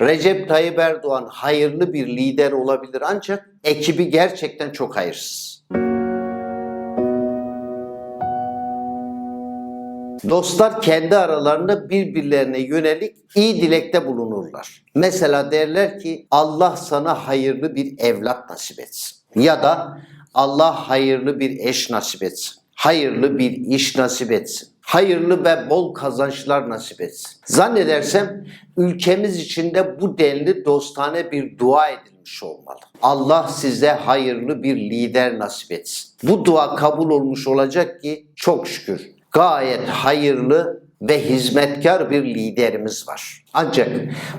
Recep Tayyip Erdoğan hayırlı bir lider olabilir ancak ekibi gerçekten çok hayırsız. Dostlar kendi aralarında birbirlerine yönelik iyi dilekte bulunurlar. Mesela derler ki Allah sana hayırlı bir evlat nasip etsin. Ya da Allah hayırlı bir eş nasip etsin. Hayırlı bir iş nasip etsin. Hayırlı ve bol kazançlar nasip etsin. Zannedersem ülkemiz içinde bu denli dostane bir dua edilmiş olmalı. Allah size hayırlı bir lider nasip etsin. Bu dua kabul olmuş olacak ki çok şükür gayet hayırlı ve hizmetkar bir liderimiz var. Ancak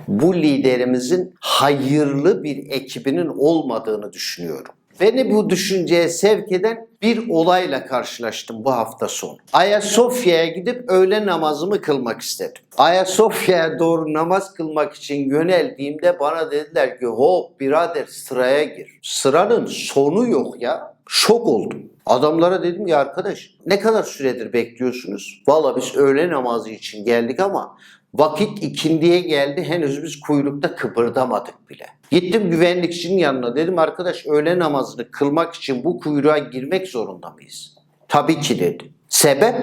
bu liderimizin hayırlı bir ekibinin olmadığını düşünüyorum. Beni bu düşünceye sevk eden bir olayla karşılaştım bu hafta sonu. Ayasofya'ya gidip öğle namazımı kılmak istedim. Ayasofya'ya doğru namaz kılmak için yöneldiğimde bana dediler ki hop birader sıraya gir. Sıranın sonu yok ya. Şok oldum. Adamlara dedim ki arkadaş ne kadar süredir bekliyorsunuz? Valla biz öğle namazı için geldik ama vakit ikindiye geldi henüz biz kuyrukta kıpırdamadık bile. Gittim güvenlikçinin yanına dedim arkadaş öğle namazını kılmak için bu kuyruğa girmek zorunda mıyız? Tabii ki dedi. Sebep?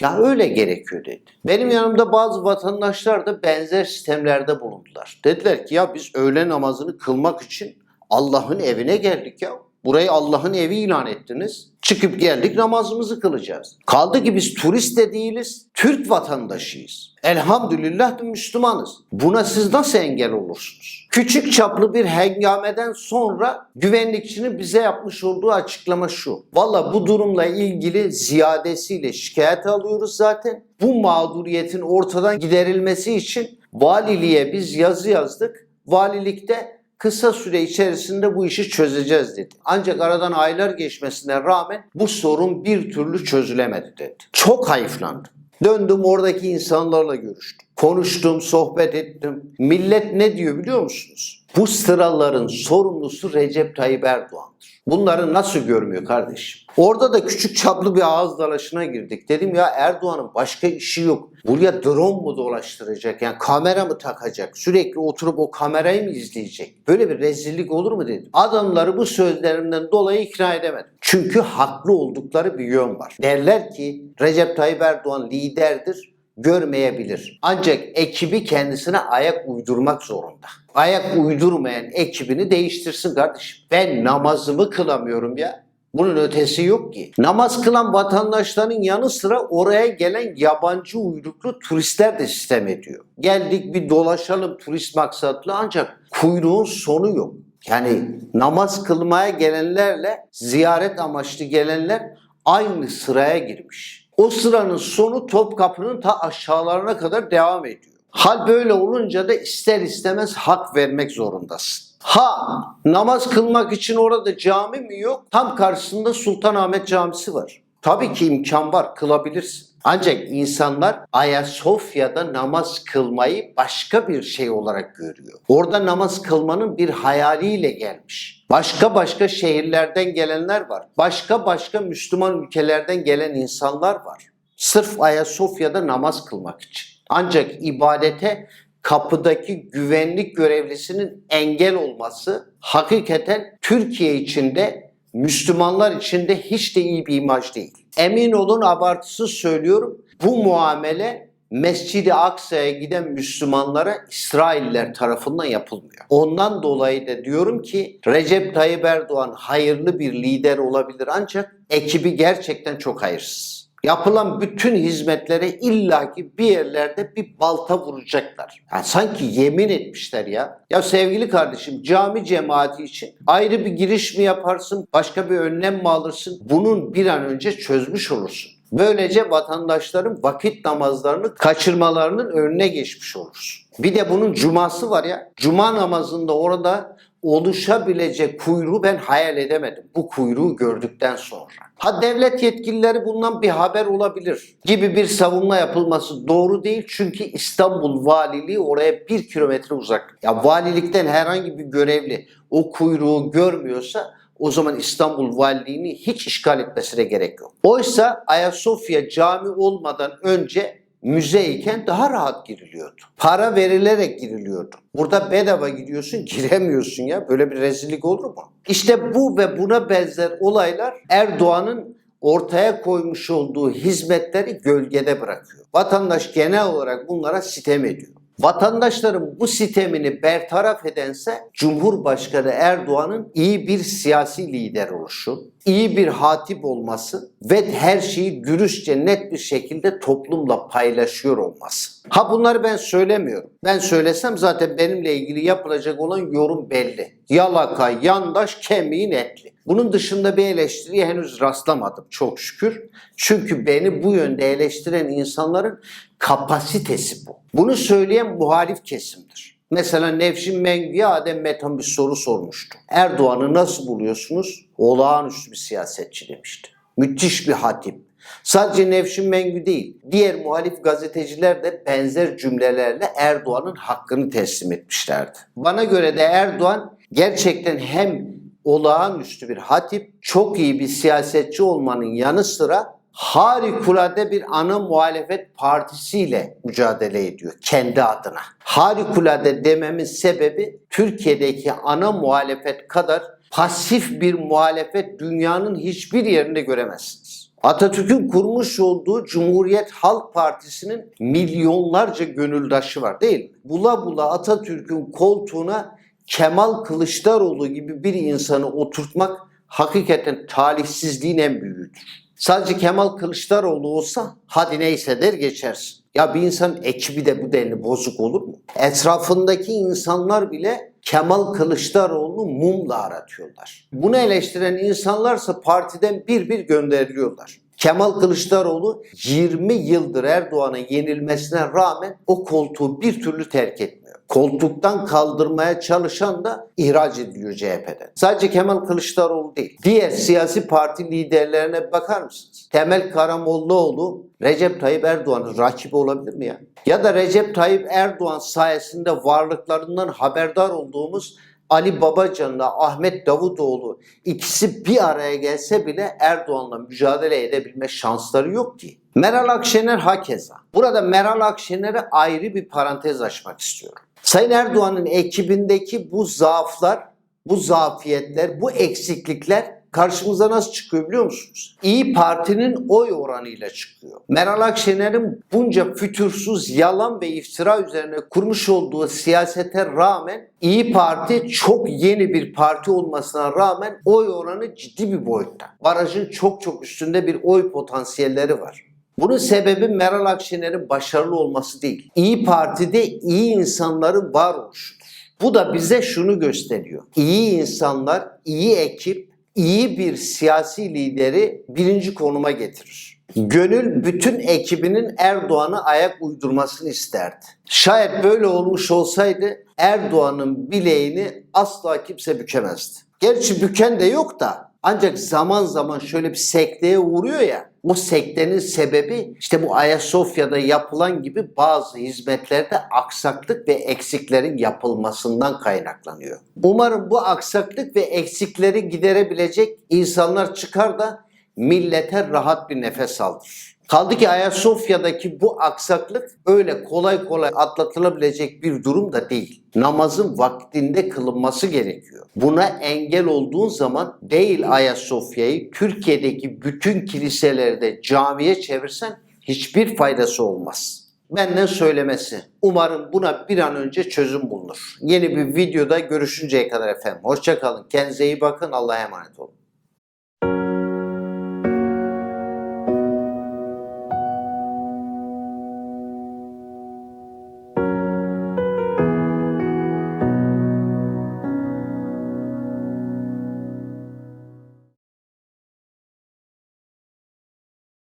Ya öyle gerekiyor dedi. Benim yanımda bazı vatandaşlar da benzer sistemlerde bulundular. Dediler ki ya biz öğle namazını kılmak için Allah'ın evine geldik ya. Burayı Allah'ın evi ilan ettiniz. Çıkıp geldik namazımızı kılacağız. Kaldı ki biz turist de değiliz, Türk vatandaşıyız. Elhamdülillah Müslümanız. Buna siz nasıl engel olursunuz? Küçük çaplı bir hengameden sonra güvenlikçinin bize yapmış olduğu açıklama şu. Valla bu durumla ilgili ziyadesiyle şikayet alıyoruz zaten. Bu mağduriyetin ortadan giderilmesi için valiliğe biz yazı yazdık. Valilikte kısa süre içerisinde bu işi çözeceğiz dedi. Ancak aradan aylar geçmesine rağmen bu sorun bir türlü çözülemedi dedi. Çok hayıflandım. Döndüm oradaki insanlarla görüştüm. Konuştum, sohbet ettim. Millet ne diyor biliyor musunuz? Bu sıraların sorumlusu Recep Tayyip Erdoğan'dır. Bunları nasıl görmüyor kardeşim? Orada da küçük çaplı bir ağız dalaşına girdik. Dedim ya Erdoğan'ın başka işi yok. Buraya drone mu dolaştıracak? Yani kamera mı takacak? Sürekli oturup o kamerayı mı izleyecek? Böyle bir rezillik olur mu dedim. Adamları bu sözlerimden dolayı ikna edemedim. Çünkü haklı oldukları bir yön var. Derler ki Recep Tayyip Erdoğan liderdir görmeyebilir. Ancak ekibi kendisine ayak uydurmak zorunda. Ayak uydurmayan ekibini değiştirsin kardeşim. Ben namazımı kılamıyorum ya. Bunun ötesi yok ki. Namaz kılan vatandaşların yanı sıra oraya gelen yabancı uyruklu turistler de sistem ediyor. Geldik bir dolaşalım turist maksatlı ancak kuyruğun sonu yok. Yani namaz kılmaya gelenlerle ziyaret amaçlı gelenler aynı sıraya girmiş. O sıranın sonu Topkapı'nın ta aşağılarına kadar devam ediyor. Hal böyle olunca da ister istemez hak vermek zorundasın. Ha namaz kılmak için orada cami mi yok? Tam karşısında Sultanahmet Camisi var. Tabii ki imkan var kılabilirsin. Ancak insanlar Ayasofya'da namaz kılmayı başka bir şey olarak görüyor. Orada namaz kılmanın bir hayaliyle gelmiş. Başka başka şehirlerden gelenler var. Başka başka Müslüman ülkelerden gelen insanlar var. Sırf Ayasofya'da namaz kılmak için. Ancak ibadete kapıdaki güvenlik görevlisinin engel olması hakikaten Türkiye içinde Müslümanlar içinde hiç de iyi bir imaj değil. Emin olun abartısız söylüyorum. Bu muamele Mescid-i Aksa'ya giden Müslümanlara İsrailler tarafından yapılmıyor. Ondan dolayı da diyorum ki Recep Tayyip Erdoğan hayırlı bir lider olabilir ancak ekibi gerçekten çok hayırsız. Yapılan bütün hizmetlere illaki bir yerlerde bir balta vuracaklar. Yani sanki yemin etmişler ya. Ya sevgili kardeşim cami cemaati için ayrı bir giriş mi yaparsın, başka bir önlem mi alırsın? Bunun bir an önce çözmüş olursun. Böylece vatandaşların vakit namazlarını kaçırmalarının önüne geçmiş oluruz. Bir de bunun cuması var ya. Cuma namazında orada oluşabilecek kuyruğu ben hayal edemedim. Bu kuyruğu gördükten sonra. Ha devlet yetkilileri bundan bir haber olabilir gibi bir savunma yapılması doğru değil. Çünkü İstanbul Valiliği oraya bir kilometre uzak. Ya valilikten herhangi bir görevli o kuyruğu görmüyorsa o zaman İstanbul Valiliğini hiç işgal etmesine gerek yok. Oysa Ayasofya cami olmadan önce müzeyken daha rahat giriliyordu. Para verilerek giriliyordu. Burada bedava gidiyorsun giremiyorsun ya. Böyle bir rezillik olur mu? İşte bu ve buna benzer olaylar Erdoğan'ın ortaya koymuş olduğu hizmetleri gölgede bırakıyor. Vatandaş genel olarak bunlara sitem ediyor. Vatandaşların bu sitemini bertaraf edense Cumhurbaşkanı Erdoğan'ın iyi bir siyasi lider oluşu, iyi bir hatip olması ve her şeyi dürüstçe net bir şekilde toplumla paylaşıyor olması. Ha bunları ben söylemiyorum. Ben söylesem zaten benimle ilgili yapılacak olan yorum belli. Yalaka, yandaş, kemiğin etli. Bunun dışında bir eleştiriye henüz rastlamadım çok şükür. Çünkü beni bu yönde eleştiren insanların kapasitesi bu. Bunu söyleyen muhalif kesimdir. Mesela Nevşin Mengü'ye Adem Metan bir soru sormuştu. Erdoğan'ı nasıl buluyorsunuz? Olağanüstü bir siyasetçi demişti. Müthiş bir hatip. Sadece Nevşin Mengü değil, diğer muhalif gazeteciler de benzer cümlelerle Erdoğan'ın hakkını teslim etmişlerdi. Bana göre de Erdoğan gerçekten hem olağanüstü bir hatip, çok iyi bir siyasetçi olmanın yanı sıra harikulade bir ana muhalefet partisiyle mücadele ediyor kendi adına. Harikulade dememin sebebi Türkiye'deki ana muhalefet kadar pasif bir muhalefet dünyanın hiçbir yerinde göremezsiniz. Atatürk'ün kurmuş olduğu Cumhuriyet Halk Partisi'nin milyonlarca gönüldaşı var değil mi? Bula bula Atatürk'ün koltuğuna Kemal Kılıçdaroğlu gibi bir insanı oturtmak hakikaten talihsizliğin en büyüğüdür. Sadece Kemal Kılıçdaroğlu olsa hadi neyse der geçersin. Ya bir insan ekibi de bu denli bozuk olur mu? Etrafındaki insanlar bile Kemal Kılıçdaroğlu'nu mumla aratıyorlar. Bunu eleştiren insanlarsa partiden bir bir gönderiliyorlar. Kemal Kılıçdaroğlu 20 yıldır Erdoğan'ın yenilmesine rağmen o koltuğu bir türlü terk etmiyor. Koltuktan kaldırmaya çalışan da ihraç ediliyor CHP'den. Sadece Kemal Kılıçdaroğlu değil. Diğer siyasi parti liderlerine bakar mısınız? Temel Karamollaoğlu Recep Tayyip Erdoğan'ın rakibi olabilir mi ya? Ya da Recep Tayyip Erdoğan sayesinde varlıklarından haberdar olduğumuz Ali Babacan'la Ahmet Davutoğlu ikisi bir araya gelse bile Erdoğan'la mücadele edebilme şansları yok ki. Meral Akşener hakeza. Burada Meral Akşener'e ayrı bir parantez açmak istiyorum. Sayın Erdoğan'ın ekibindeki bu zaaflar, bu zafiyetler, bu eksiklikler karşımıza nasıl çıkıyor biliyor musunuz? İyi Parti'nin oy oranıyla çıkıyor. Meral Akşener'in bunca fütursuz yalan ve iftira üzerine kurmuş olduğu siyasete rağmen İyi Parti çok yeni bir parti olmasına rağmen oy oranı ciddi bir boyutta. Barajın çok çok üstünde bir oy potansiyelleri var. Bunun sebebi Meral Akşener'in başarılı olması değil. İyi Parti'de iyi insanların var oluşudur. Bu da bize şunu gösteriyor. İyi insanlar, iyi ekip, iyi bir siyasi lideri birinci konuma getirir. Gönül bütün ekibinin Erdoğan'a ayak uydurmasını isterdi. Şayet böyle olmuş olsaydı Erdoğan'ın bileğini asla kimse bükemezdi. Gerçi büken de yok da ancak zaman zaman şöyle bir sekteye uğruyor ya. O sektenin sebebi işte bu Ayasofya'da yapılan gibi bazı hizmetlerde aksaklık ve eksiklerin yapılmasından kaynaklanıyor. Umarım bu aksaklık ve eksikleri giderebilecek insanlar çıkar da millete rahat bir nefes aldır. Kaldı ki Ayasofya'daki bu aksaklık öyle kolay kolay atlatılabilecek bir durum da değil. Namazın vaktinde kılınması gerekiyor. Buna engel olduğun zaman değil Ayasofya'yı Türkiye'deki bütün kiliselerde camiye çevirsen hiçbir faydası olmaz. Benden söylemesi. Umarım buna bir an önce çözüm bulunur. Yeni bir videoda görüşünceye kadar efendim. Hoşçakalın. Kendinize iyi bakın. Allah'a emanet olun.